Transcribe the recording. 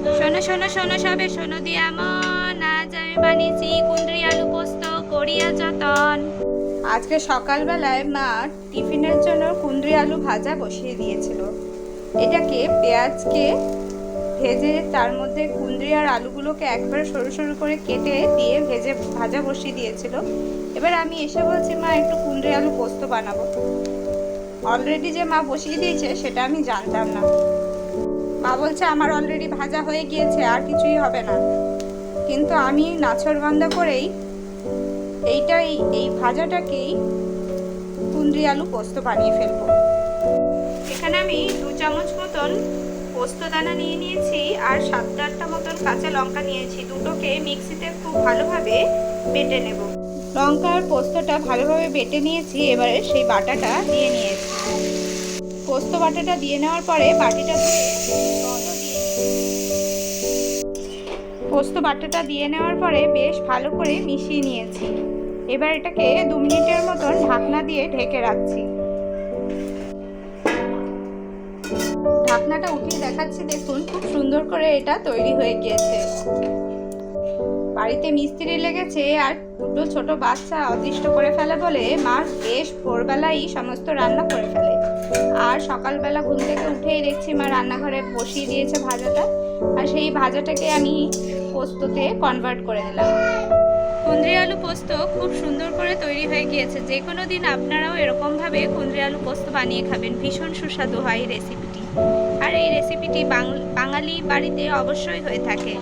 শোনো শোনো শোনো সবে, শোনো দিয়া মন। আজ আমি বানিয়েছি আলু পোস্ত, করিয়া যতন। আজকে সকালবেলায় মা টিফিনের জন্য কুন্দ্রি আলু ভাজা বসিয়ে দিয়েছিল। এটাকে পেঁয়াজকে ভেজে তার মধ্যে কুন্দ্রি আর আলুগুলোকে একবারে সরু সরু করে কেটে দিয়ে ভেজে ভাজা বসিয়ে দিয়েছিল। এবার আমি এসে বলছি, মা, একটু কুন্দ্রি আলু পোস্ত বানাবো। অলরেডি যে মা বসিয়ে দিয়েছে, সেটা আমি জানতাম না। মা বলছে, আমার অলরেডি ভাজা হয়ে গিয়েছে, আর কিছুই হবে না। কিন্তু আমি নাছরবান্ধা করেই এইটাই, এই ভাজাটাকেই কুন্দ্রি আলু পোস্ত বানিয়ে ফেলব। এখানে আমি দু চামচ মতন পোস্ত দানা নিয়ে নিয়েছি, আর সাতটা আটটা মতন কাঁচা লঙ্কা নিয়েছি। দুটোকে মিক্সিতে খুব ভালোভাবে বেটে নেব। লঙ্কা আর পোস্তটা ভালোভাবে বেটে নিয়েছি, এবারে সেই বাটাটা দিয়ে নিয়েছি। পোস্ত বাটাটা দিয়ে নেওয়ার পরে বাটিটা পোস্ত বাটাটা দিয়ে নেওয়ার পরে বেশ ভালো করে মিশিয়ে নিয়েছি। এবার এটাকে দু মিনিটের মতন ঢাকনা দিয়ে ঢেকে রাখছি। ঢাকনাটা উঠিয়ে দেখাচ্ছি, দেখুন, খুব সুন্দর করে এটা তৈরি হয়ে গিয়েছে। বাড়িতে মিস্ত্রি লেগেছে আর দুটো ছোট বাচ্চা অতিষ্ঠ করে ফেলে বলে মা বেশ ভোরবেলাই সমস্ত রান্না করে ফেলে। আর সকালবেলা ঘুম থেকে উঠেই দেখছি মা রান্নাঘরে বসিয়ে দিয়েছে ভাজাটা। আর সেই ভাজাটাকে আমি পোস্ততে কনভার্ট করে দিলাম। কুন্দ্রি আলু পোস্ত খুব সুন্দর করে তৈরি হয়ে গিয়েছে। যে কোনো দিন আপনারাও এরকমভাবে কুন্দ্রি আলু পোস্ত বানিয়ে খাবেন। ভীষণ সুস্বাদু হয় এই রেসিপিটি আর এই রেসিপিটি বাঙালি বাড়িতে অবশ্যই হয়ে থাকে।